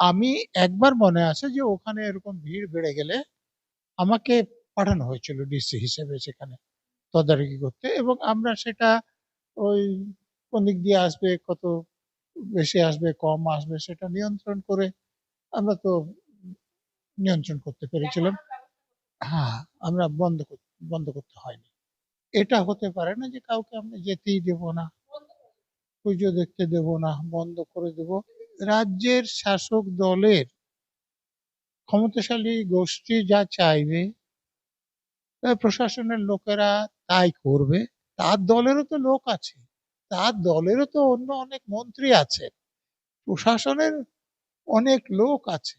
আমি একবার মনে আছে যে ওখানে এরকম ভিড় বেড়ে গেলে আমাকে পাঠানো হয়েছিল ডিসি হিসেবে সেখানে তদারকি করতে এবং আমরা সেটা ওই কোন দিক দিয়ে আসবে কত বেশি আসবে কম আসবে সেটা নিয়ন্ত্রণ করে আমরা তো নিয়ন্ত্রণ করতে পেরেছিলাম। হ্যাঁ আমরা বন্ধ বন্ধ করতে হয়নি। এটা হতে পারে না যে কাউকে আমরা যেতেই দেব না। পুজো দেখতে দেব না বন্ধ করে দেব। রাজ্যের শাসক দলের ক্ষমতাশালী গোষ্ঠী যা চাইবে প্রশাসনের লোকেরা তাই করবে। তার দলেরও তো লোক আছে, তার দলেরও তো অন্য অনেক মন্ত্রী আছে, প্রশাসনের অনেক লোক আছে।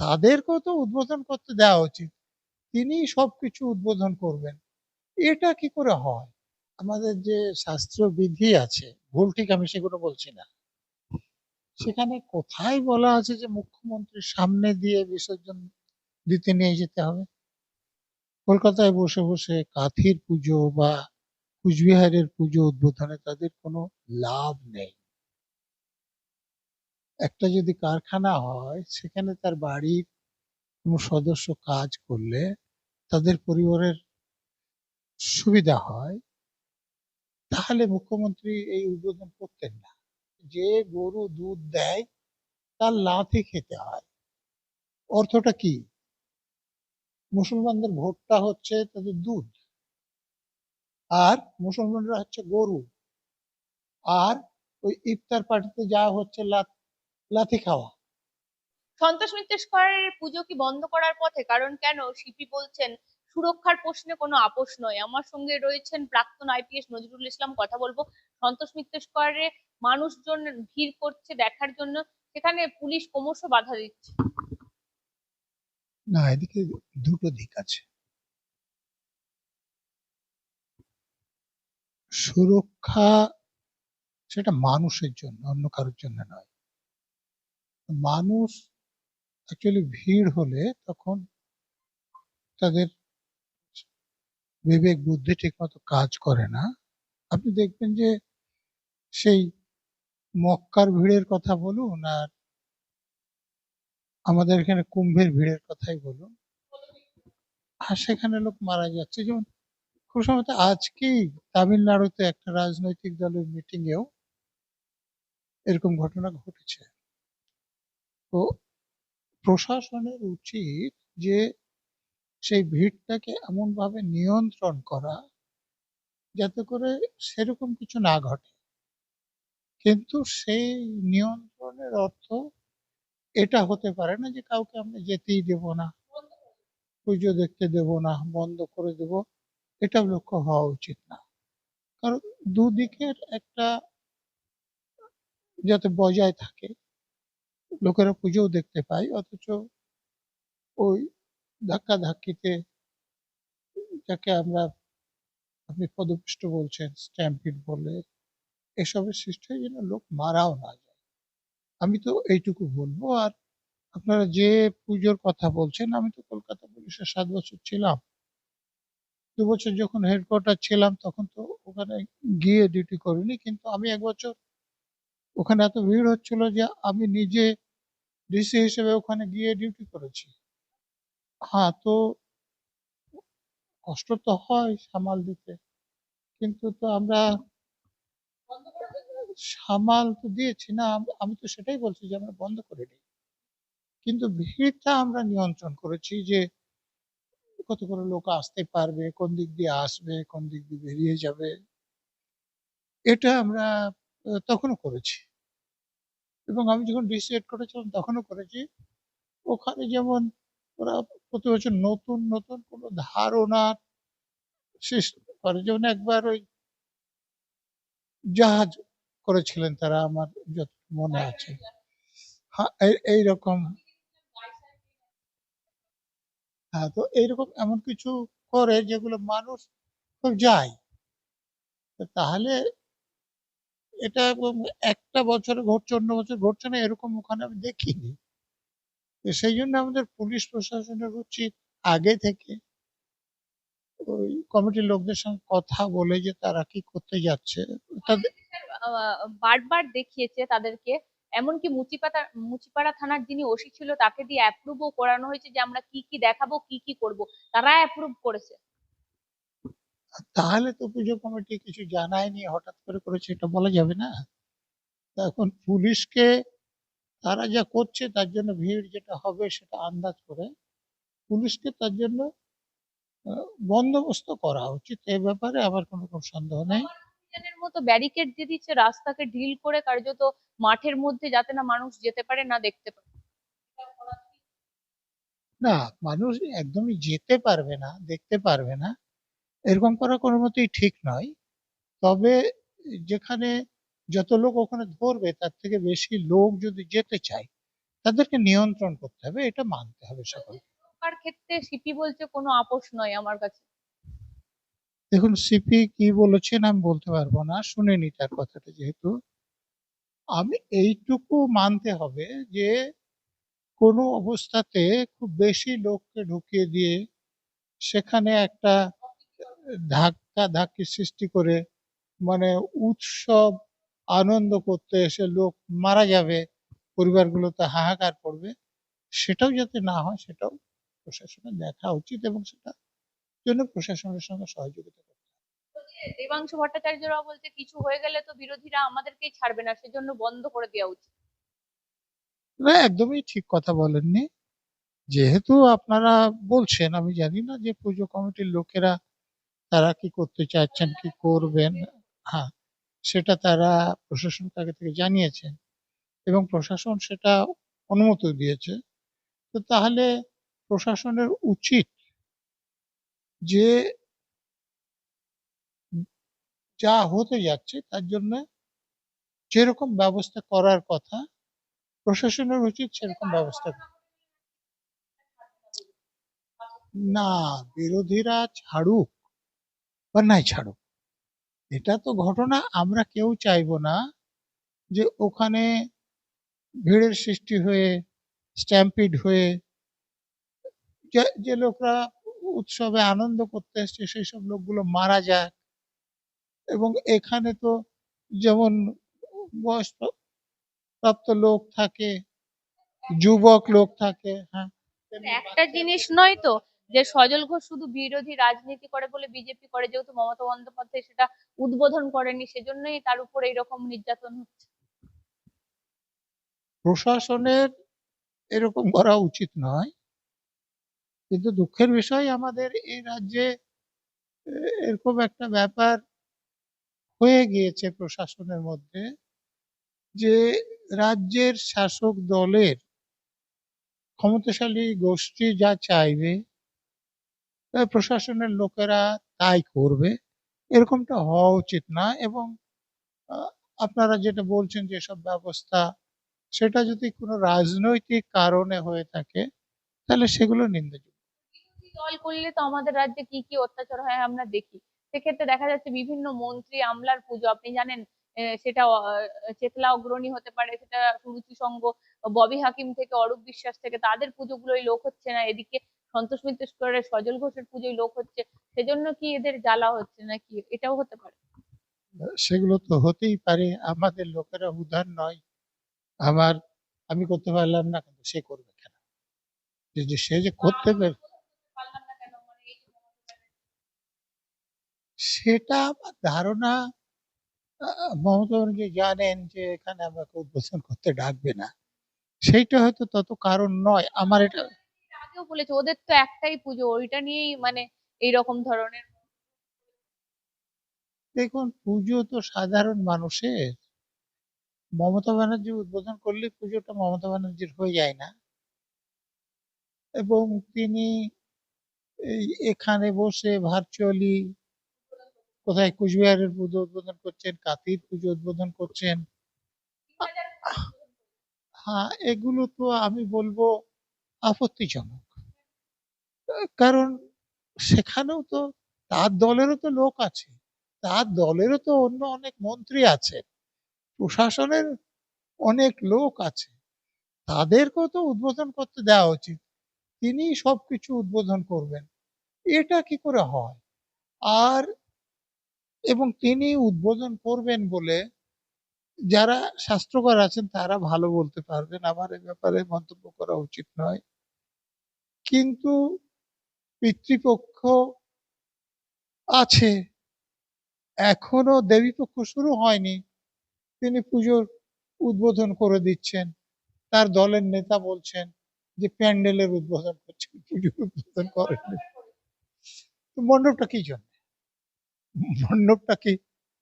তাদেরকেও তো উদ্বোধন করতে দেওয়া উচিত, তিনি সবকিছু উদ্বোধন করবেন। এটা কি করে হয়? আমাদের যে শাস্ত্র বিধি আছে, ভুল ঠিক আমি সেগুলো বলছি না। সেখানে কোথায় বলা আছে যে মুখ্যমন্ত্রীর সামনে দিয়ে বিসর্জন দিতে নিয়ে যেতে হবে? কলকাতায় বসে বসে কাথির পুজো বা কুচবিহারের পুজো উদ্বোধনে তাদের কোনো লাভ নেই। একটা যদি কারখানা হয়, সেখানে তার বাড়ির কোনো সদস্য কাজ করলে তাদের পরিবারের সুবিধা হয়, তাহলে মুখ্যমন্ত্রী এই উদ্বোধন করতেন না। যে গরু দুধ দেয়, তার লাথি খেতে হয়। অর্থটা কি? মুসলমানদের ভোটটা হচ্ছে তাদের দুধ। আর মুসলমানরা হচ্ছে গরু। আর ওই ইফতার পার্টিতে যাওয়া হচ্ছে লাথ- খাওয়া। সন্তোষ মিত্র স্কয়ারের পুজো কি বন্ধ করার পথে? কারণ কেন? সিপি বলছেন, সুরক্ষার প্রশ্নে কোনো আপোষ নয়। আমার সঙ্গে রয়েছেন প্রাক্তন আইপিএস নজরুল ইসলাম, কথা বলব। সন্তোষ মিত্র স্কয়ারে মানুষজন ভিড় করছে দেখার জন্য, সেখানে পুলিশ ক্রমশ বাধা দিচ্ছে। না, এদিকে দুটো দিক আছে। সুরক্ষা সেটা মানুষের জন্য, অন্য কারোর জন্য নয়। মানুষ অ্যাকচুয়ালি ভিড় হলে তখন তাদের বিবেক, বুদ্ধি ঠিক মতো কাজ করে না। আপনি দেখবেন যে সেই মক্কার ভিড়ের কথা বলুন আর আমাদের এখানে কুম্ভের ভিড়ের কথাই বলুন। আর সেখানে লোক মারা যাচ্ছে। যেমন খুব সম্ভবত আজকেই তামিলনাড়ুতে একটা রাজনৈতিক দলের মিটিং এও এরকম ঘটনা ঘটেছে। তো প্রশাসনের উচিত যে সেই ভিড়টাকে এমন ভাবে নিয়ন্ত্রণ করা যাতে করে সেরকম কিছু না ঘটে। কিন্তু সেই নিয়ন্ত্রণের অর্থ এটা হতে পারে না যে কাউকে আমরা যেতেই দেব না পুজো দেখতে দেব না, বন্ধ করে দেব। এটা লক্ষ্য হওয়া উচিত না। কারণ দুদিকের একটা যাতে বজায় থাকে, লোকেরা পুজোও দেখতে পায়, অথচ ওই ধাক্কা ধাক্কিতে যাকে আমরা আপনি পদপিষ্ট বলছেন, স্ট্যাম্পিড বলে এসবের সৃষ্টি হয় যেন লোক মারাও না যায়। আমি তো এইটুকু বলব। আর আপনারা যে পুজোর কথা বলছেন, আমি তো কলকাতা পুলিশের সাত বছর ছিলাম। দু বছর যখন হেডকোয়ার্টার ছিলাম, তখন তো ওখানে গিয়ে ডিউটি করিনি। কিন্তু আমি এক বছর ওখানে এত ভিড় হচ্ছিল যে আমি নিজে ডিসি হিসেবে ওখানে গিয়ে ডিউটি করেছি। হ্যাঁ তো কষ্ট তো হয় সামাল দিতে। কিন্তু তো আমরা সামাল তো দিয়েছি না, আমি তো সেটাই বলছি যে আমরা বন্ধ করে দিই। কিন্তু ভিড়টা আমরা নিয়ন্ত্রণ করেছি যে কত করে লোক আসতে পারবে, কোন দিক দিয়ে আসবে, কোন দিক দিয়ে বেরিয়ে যাবে। এটা আমরা তখনও করেছি। এবং আমি যখন ডিসাইড করেছিলাম তখনও করেছি। ওখানে যেমন ওরা প্রতি বছর নতুন নতুন কোনো ধারণা সৃষ্টি করে। যেমন একবার ওই জাহাজ করেছিলেন তারা, আমার যত মনে আছে। হ্যাঁ এই- এইরকম। হ্যাঁ তো এইরকম এমন কিছু করে যেগুলো মানুষ যায়। তাহলে এটা একটা বছর ঘটছে, অন্য বছর ঘটছে না, এরকম ওখানে আমি দেখিনি। সেই জন্য আমাদের পুলিশ প্রশাসনের উচিত আগে থেকে ওই কমিটির লোকদের সঙ্গে কথা বলে যে তারা কি করতে যাচ্ছে। তাদের বারবার দেখিয়েছে তাদেরকে। এমনকি মুচিপাতা মুচিপাড়া থানার যিনি ওসি ছিল তাকে দিয়ে অ্যাপ্রুভও করানো হয়েছে যে আমরা কি কি দেখাবো কি কি করব। তারা অ্যাপ্রুভ করেছে। তাহলে তো পুজো কমিটি কিছু জানায়নি হঠাৎ করে করেছে এটা বলা যাবে না। এখন পুলিশকে তারা যা করছে তার জন্য ভিড় যেটা হবে সেটা আন্দাজ করে। পুলিশকে তার জন্য বন্দোবস্ত করা উচিত। এ ব্যাপারে আমার কোনো রকম সন্দেহ নেই। মতো ব্যারিকেড দিয়ে দিচ্ছে রাস্তাকে ঢিল করে কার্যত মাঠের মধ্যে যাতে না মানুষ যেতে পারে না দেখতে পারে। না মানুষ একদমই যেতে পারবে না দেখতে পারবে না। এরকম করা কোনো মতেই ঠিক নয়। তবে যেখানে যত লোক ওখানে ধরবে তার থেকে বেশি লোক যদি যেতে চায় তাদেরকে নিয়ন্ত্রণ করতে হবে এটা মানতে হবে সকল সুরক্ষার ক্ষেত্রে সিপি বলছে কোনো আপোষ নয় আমার কাছে। দেখুন সিপি কি বলেছেন আমি বলতে পারব না, শুনিনি তার কথাটা যেহেতু। আমি এইটুকু মানতে হবে যে, কোনো অবস্থাতে খুব বেশি লোককে ঢুকিয়ে দিয়ে সেখানে একটা ধাক্কা ধাক্কি সৃষ্টি করে মানে উৎসব, আনন্দ করতে এসে লোক মারা যাবে, পরিবারগুলোতে হাহাকার পড়বে সেটাও যাতে না হয়, সেটাও প্রশাসনের দেখা উচিত এবং সেটা জন্য প্রশাসনের সঙ্গে সহযোগিতা করতে। দেবাংশু ভট্টাচার্যরাও বলছে কিছু হয়ে গেলে তো বিরোধীরা আমাদেরকেই ছাড়বে না সেজন্য বন্ধ করে দেওয়া উচিত। না একদমই ঠিক কথা বলেননি। যেহেতু আপনারা বলছেন আমি জানি না যে পুজো কমিটির লোকেরা তারা কি করতে চাচ্ছেন কি করবেন হ্যাঁ সেটা তারা প্রশাসনকে আগে থেকে জানিয়েছেন এবং প্রশাসন সেটা অনুমতি দিয়েছে। তো তাহলে প্রশাসনের উচিত যে যা হতে যাচ্ছে তার জন্য যেরকম ব্যবস্থা করার কথা, প্রশাসনের উচিত সেরকম ব্যবস্থা। না, বিরোধীরা ছাড়ুক বা নাই ছাড়ুক, এটা তো ঘটনা আমরা কেউ চাইব না যে ওখানে ভিড়ের সৃষ্টি হয়ে স্ট্যাম্পিড হয়ে যে যে লোকরা উৎসবে আনন্দ করতে এসছে সেই সব লোকগুলো মারা যাক। এবং এখানে তো যেমন বয়স প্রাপ্ত লোক থাকে যুবক লোক থাকে হ্যাঁ। একটা জিনিস নয় তো যে সজল ঘোষ শুধু বিরোধী রাজনীতি করে বলে বিজেপি করে যেহেতু মমতা বন্দ্যোপাধ্যায় সেটা উদ্বোধন করেনি সেজন্যই তার উপর এইরকম নির্যাতন হচ্ছে। প্রশাসনের এরকম করা উচিত নয়। কিন্তু দুঃখের বিষয় আমাদের এই রাজ্যে এরকম একটা ব্যাপার হয়ে গিয়েছে প্রশাসনের মধ্যে যে রাজ্যের শাসক দলের ক্ষমতাশালী গোষ্ঠী যা চাইবে প্রশাসনের লোকেরা তাই করবে, এরকমটা হওয়া উচিত না। এবং আপনারা যেটা বলছেন যে সব ব্যবস্থা, সেটা যদি কোনো রাজনৈতিক কারণে হয়ে থাকে, তাহলে সেগুলো নিন্দাযোগ্য দল করলে তো আমাদের রাজ্যে কি কি অত্যাচার হয় আমরা দেখি। সেক্ষেত্রে দেখা যাচ্ছে বিভিন্ন মন্ত্রী আমলার পুজো আপনি জানেন সেটা চেতলা অগ্রণী হতে পারে সেটা সুরুচি সংঘ ববি হাকিম থেকে অরূপ বিশ্বাস থেকে তাদের পুজোগুলোই লোক হচ্ছে না এদিকে সন্তোষ মিত্র স্কোয়ারের সজল ঘোষের পুজোয় লোক হচ্ছে সেজন্য কি এদের জ্বালা হচ্ছে নাকি? এটাও হতে পারে। সেগুলো তো হতেই পারে আমাদের লোকেরা উদার নয়। আমার আমি করতে পারলাম না কিন্তু সে করবে কেন? যে সে যে করতে পারে পারলাম না কেন মানে এই যে সেটা আমার ধারণা মমতা ব্যানার্জি জানেন যে এখানে আমাকে উদ্বোধন করতে ডাকবে না। সেইটা হয়তো তত কারণ নয়। আমার এটা আগেও বলেছে ওদের তো একটাই পুজো ওইটা নিয়েই মানে এইরকম ধরনের। দেখুন পুজো তো সাধারণ মানুষের। মমতা ব্যানার্জি উদ্বোধন করলে পুজোটা মমতা ব্যানার্জির হয়ে যায় না। এবং তিনি এখানে বসে ভার্চুয়ালি কোথায় কুচবিহারের পুজো উদ্বোধন করছেন? কাতির পুজো উদ্বোধন করছেন? হ্যাঁ এগুলো তো আমি বলব আপত্তিজনক। কারণ সেখানেও তো তার দলেরও তো লোক আছে, তার দলেরও তো অন্য অনেক মন্ত্রী আছে, প্রশাসনের অনেক লোক আছে, তাদেরকেও তো উদ্বোধন করতে দেওয়া উচিত তিনি সবকিছু উদ্বোধন করবেন। এটা কি করে হয়? আর এবং তিনি উদ্বোধন করবেন বলে যারা শাস্ত্রকর আছেন, তারা ভালো বলতে পারবেন। আমার এ ব্যাপারে মন্তব্য করা উচিত নয়। কিন্তু পিতৃপক্ষ আছে। এখনও দেবীপক্ষ শুরু হয়নি। তিনি পুজোর উদ্বোধন করে দিচ্ছেন। তার দলের নেতা বলছেন যে, প্যান্ডেলের উদ্বোধন করছেন। পুজোর উদ্বোধন করেননি। তো মণ্ডপটা কি জন্য? মণ্ডপটা কি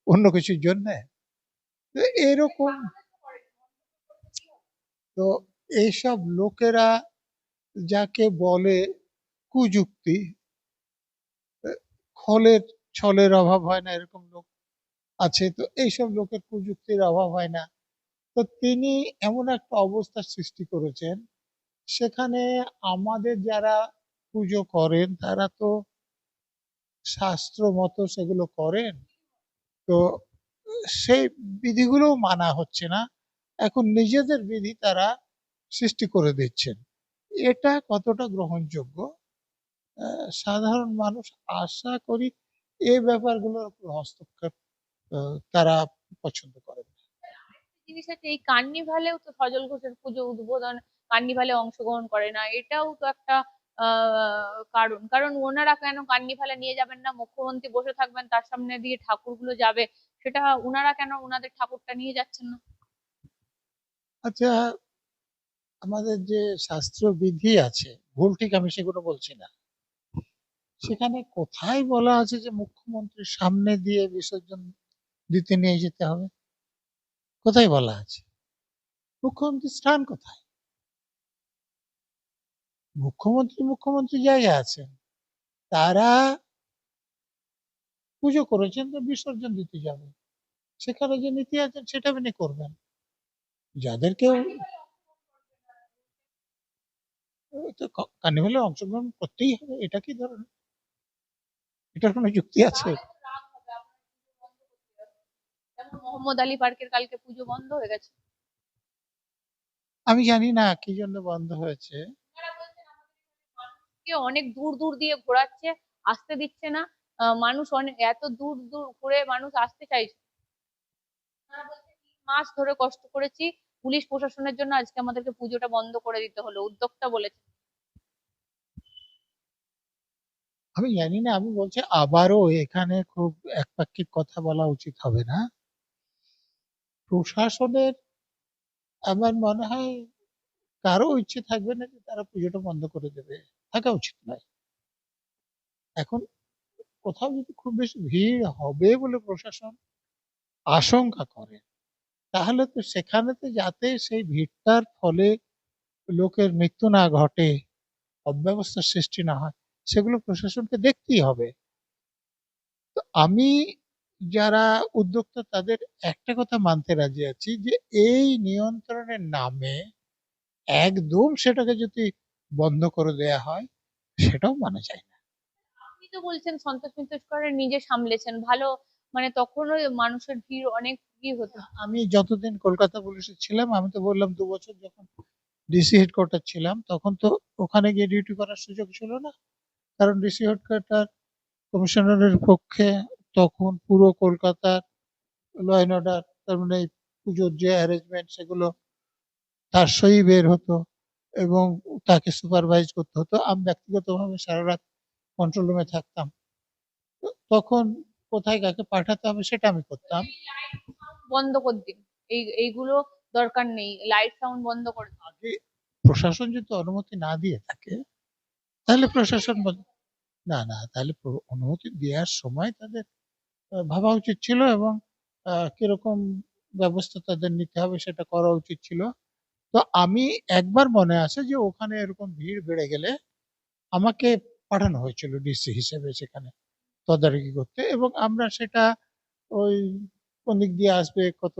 অন্য কিছুর জন্য? এরকম তো এইসব লোকেরা যাকে বলে কুযুক্তি, খলের ছলের অভাব হয় না, এরকম লোক আছে, তো এইসব লোকের কুযুক্তির অভাব হয় না। তো তিনি এমন একটা অবস্থার সৃষ্টি করেছেন, সেখানে আমাদের যারা পুজো করেন, তারা তো শাস্ত্র মতো সেগুলো করেন, তো সেই বিধিগুলোও মানা হচ্ছে না। এখন নিজেদের বিধি তারা সৃষ্টি করে দিচ্ছেন। এটা কতটা গ্রহণযোগ্য? সাধারণ মানুষ আশা করি এই ব্যাপারগুলোর উপর হস্তক্ষেপ তারা পছন্দ করেন। জিনিস আছে, এই কার্নিভালেও তো সজল ঘোষের পুজো উদ্বোধন, কার্নিভালে অংশগ্রহণ করে না, এটাও তো একটা কারণ কারণ ওনারা কেন কার্নিভালে নিয়ে যাবেন না? মুখ্যমন্ত্রী বসে থাকবেন, তার সামনে দিয়ে ঠাকুরগুলো যাবে। সেটা ওনারা কেন ওনাদের ঠাকুরটা নিয়ে যাচ্ছেন না? আচ্ছা আমাদের যে শাস্ত্র বিধি আছে, ভুল ঠিক আমি সেগুলো বলছি না। সেখানে কোথায় বলা আছে যে মুখ্যমন্ত্রীর সামনে দিয়ে বিসর্জন দিতে নিয়ে যেতে হবে? কোথায় বলা আছে? মুখ্যমন্ত্রীর স্থান কোথায়? মুখ্যমন্ত্রী মুখ্যমন্ত্রী জায়গায় আছেন তারা পুজো করেছেন তো বিসর্জন দিতে যাবে। সেখানে যে নীতি আছেন সেটা মেনে করবেন। যাদেরকেও তো কার্নিভালে অংশগ্রহণ করতেই হবে এটা কি ধরনের? এটার কোনো যুক্তি আছে? মোহাম্মদ আলী পার্কের কালকে পুজো বন্ধ হয়ে গেছে। আমি জানি না কি জন্য বন্ধ হয়েছে। অনেক দূর দূর দিয়ে ঘোরাচ্ছে, আসতে দিচ্ছে না। মানুষ অনেক এত দূর দূর ঘুরে মানুষ আসতে চাইছে। তিন মাস ধরে কষ্ট করেছি। পুলিশ প্রশাসনের জন্য আজকে আমাদেরকে পুজোটা বন্ধ করে দিতে হলো, উদ্যোক্তা বলেছে আমি জানি না, আমি বলছি আবারও এখানে খুব একপাক্ষিক কথা বলা উচিত হবে না। প্রশাসনের আমার মনে হয় কারও ইচ্ছে থাকবে না যে তারা পুজোটা বন্ধ করে দেবে, থাকা উচিত নয়। এখন কোথাও যদি খুব বেশি ভিড় হবে বলে প্রশাসন আশঙ্কা করে, তাহলে তো সেখানে তো যাতে সেই ভিড়টার ফলে লোকের মৃত্যু না ঘটে, অব্যবস্থার সৃষ্টি না হয়, সেগুলো প্রশাসনকে দেখতেই হবে। তো আমি যারা উদ্যোক্তা তাদের একটা কথা মানতে রাজি আছি যে, এই নিয়ন্ত্রণের নামে একদম সেটাকে যদি বন্ধ করে দেয়া হয় সেটাও মানা যায় না। আপনি তো বলছেন সন্তোষ মিত্র করেন নিজে সামলেছেন ভালো মানে তখনও মানুষের ভিড় অনেক কি হতো। আমি যতদিন কলকাতা পুলিশে ছিলাম আমি তো বললাম দু বছর যখন ডিসি হেডকোয়ার্টার ছিলাম তখন তো ওখানে গিয়ে ডিউটি করার সুযোগ ছিল না। কারণ ডিসি হেডকোয়ার্টার কমিশনারের পক্ষে তখন পুরো কলকাতার ল অ্যান্ড অর্ডার তার মানে পুজোর যে অ্যারেঞ্জমেন্ট সেগুলো তার সই বের হতো এবং তাকে সুপারভাইজ করতে হতো। আমি ব্যক্তিগতভাবে সারা রাত কন্ট্রোল রুমে থাকতাম। তখন কোথায় কাকে পাঠাতে হবে সেটা আমি করতাম। বন্ধ করে দিন। এই এইগুলো দরকার নেই। লাইট সাউন্ড বন্ধ করে। আগে প্রশাসন যদি অনুমতি না দিয়ে থাকে তাহলে প্রশাসন না না তাহলে অনুমতি দেওয়ার সময় তাদের ভাবা উচিত ছিল এবং কীরকম ব্যবস্থা তাদের নিতে হবে সেটা করা উচিত ছিল। তো আমি একবার মনে আছে যে ওখানে এরকম ভিড় বেড়ে গেলে আমাকে পাঠানো হয়েছিল ডিসি হিসেবে সেখানে তদারকি করতে এবং আমরা সেটা ওই কোন দিক দিয়ে আসবে, কত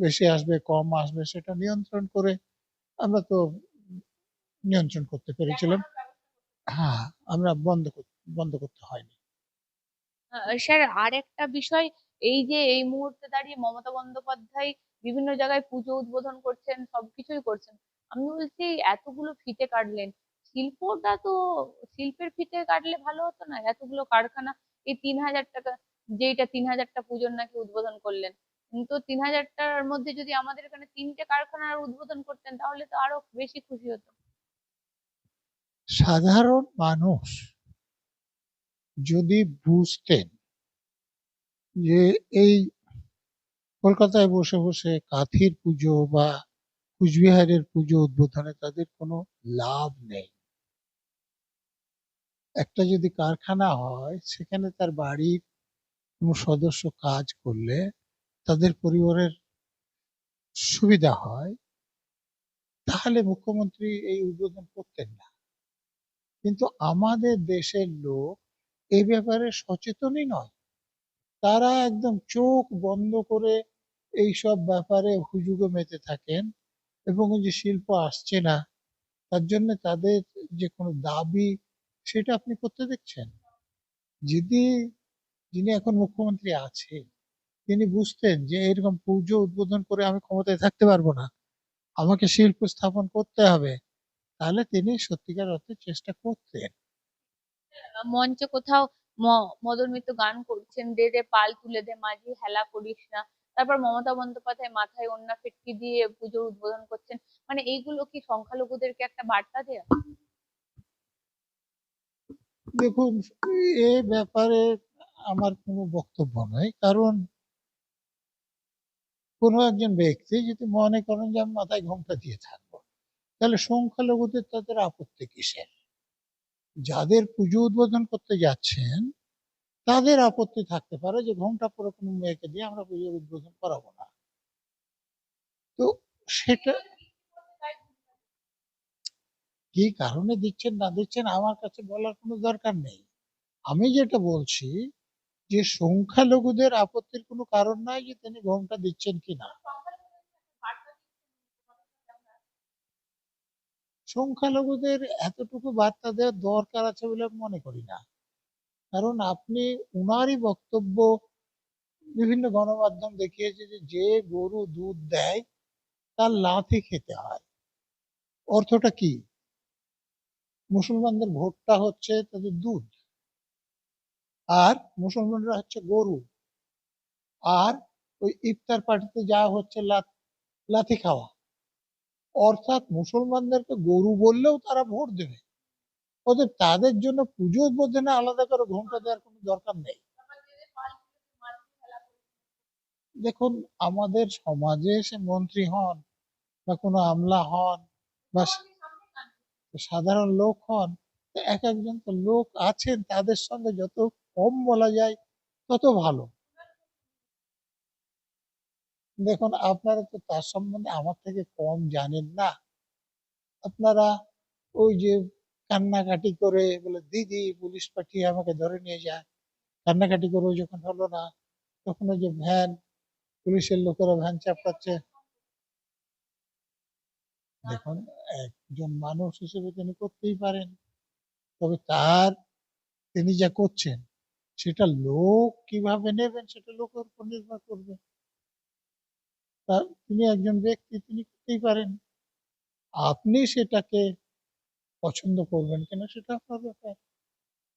বেশি আসবে, কম আসবে সেটা নিয়ন্ত্রণ করে আমরা তো নিয়ন্ত্রণ করতে পেরেছিলাম। হ্যাঁ আমরা বন্ধ বন্ধ করতে হয়নি। স্যার আর একটা বিষয়, এই যে এই মুহূর্তে দাঁড়িয়ে মমতা বন্দ্যোপাধ্যায় বিভিন্ন জায়গায় পুজো উদ্বোধন করছেন, সবকিছুই করছেন। আমি বলছি, এতগুলো ফিতে কাটলেন। শিল্পটা তো, শিল্পের ফিতে কাটলে ভালো হতো না? এতগুলো কারখানা, এই তিন হাজার টাকা, যেইটা তিন হাজারটা পুজোর নাকি উদ্বোধন করলেন? তো তিন হাজারটার মধ্যে যদি আমাদের এখানে তিনটে কারখানার উদ্বোধন করতেন, তাহলে তো আরও বেশি খুশি হতো। সাধারণ মানুষ যদি বুঝতেন যে এই কলকাতায় বসে বসে কাঁথির পুজো বা কুচবিহারের পুজো উদ্বোধনে তাদের কোনো লাভ নেই। একটা যদি কারখানা হয়, সেখানে তার বাড়ির কোনো সদস্য কাজ করলে তাদের পরিবারের সুবিধা হয়, তাহলে মুখ্যমন্ত্রী এই উদ্বোধন করতেন না। কিন্তু আমাদের দেশের লোক এই ব্যাপারে সচেতনই নয়। তারা একদম চোখ বন্ধ করে এই সব ব্যাপারে হুজুগে মেতে থাকেন এবং যে শিল্প আসছে না, তার জন্য তাদের যে কোনো দাবি, সেটা আপনি করতে দেখছেন? যদি যিনি এখন মুখ্যমন্ত্রী আছে তিনি বুঝতেন যে এরকম পুজো উদ্বোধন করে আমি ক্ষমতায় থাকতে পারব না, আমাকে শিল্প স্থাপন করতে হবে, তাহলে তিনি সত্যিকার অর্থে চেষ্টা করতেন। মঞ্চে কোথাও মদন মিত্র গান করছেন, দে দে পাল তুলে দে মাঝি, হেলা করিস না তারপর মমতা বন্দ্যোপাধ্যায় মাথায় ওন্না ফিটকি দিয়ে পুজোর উদ্বোধন করছেন। মানে এইগুলো কি সংখ্যালঘুদেরকে একটা বার্তা দেয়া? দেখুন, এ ব্যাপারে আমার কোনো বক্তব্য নাই। কারণ কোনো একজন ব্যক্তি যদি মনে করেন যে আমি মাথায় ঘোমটা দিয়ে থাকব, তাহলে সংখ্যালঘুদের তাদের আপত্তি কিসের? যাদের পুজো উদ্বোধন করতে যাচ্ছেন তাদের আপত্তি থাকতে পারে যে ঘোমটা পরে কোনো মেয়েকে দিয়ে আমরা পুজোর উদ্বোধন করাবো না। তো সেটা কি কারণে দিচ্ছেন, না দিচ্ছেন আমার কাছে বলার কোনো দরকার নেই। আমি যেটা বলছি যে সংখ্যালঘুদের আপত্তির কোনো কারণ নাই যে তিনি ঘোমটা দিচ্ছেন কিনা। সংখ্যালঘুদের এতটুকু বার্তা দেওয়ার দরকার আছে বলে মনে করি না। কারণ আপনি উনারই বক্তব্য বিভিন্ন গণমাধ্যম দেখিয়েছে যে যে গরু দুধ দেয়, তার লাথি খেতে হয়। অর্থটা কি? মুসলমানদের ভোটটা হচ্ছে তাদের দুধ, আর মুসলমানরা হচ্ছে গরু, আর ওই ইফতার পার্টিতে যা হচ্ছে লাথি খাওয়া। অর্থাৎ মুসলমানদেরকে গরু বললেও তারা ভোট দেবে। ওদের তাদের জন্য পুজো উদ্বোধনে আলাদা করে ঘণ্টা দেওয়ার কোনো দরকার নেই। দেখুন, আমাদের সমাজে সে মন্ত্রী হন বা কোনো আমলা হন বা সাধারণ লোক হন এক একজন তো লোক আছেন, তাদের সঙ্গে যত কম বলা যায় তত ভালো। দেখুন, আপনারা তো তার সম্বন্ধে আমার থেকে কম জানেন না। আপনারা ওই যে কান্নাকাটি করে বলে দিদি পুলিশ পাঠিয়ে আমাকে ধরে নিয়ে যায় কান্নাকাটি করে যখন হলো না তখন ওই যে ভ্যান পুলিশের লোকেরা ভ্যান চাপড়াচ্ছে। দেখুন একজন মানুষ হিসেবে তিনি করতেই পারেন তবে তার তিনি যা করছেন সেটা লোক কীভাবে নেবেন সেটা লোকের উপর নির্ভর করবে। তিনি একজন ব্যক্তি তিনি করতেই পারেন। আপনি সেটাকে পছন্দ করবেন কিনা সেটা আপনার ব্যাপার।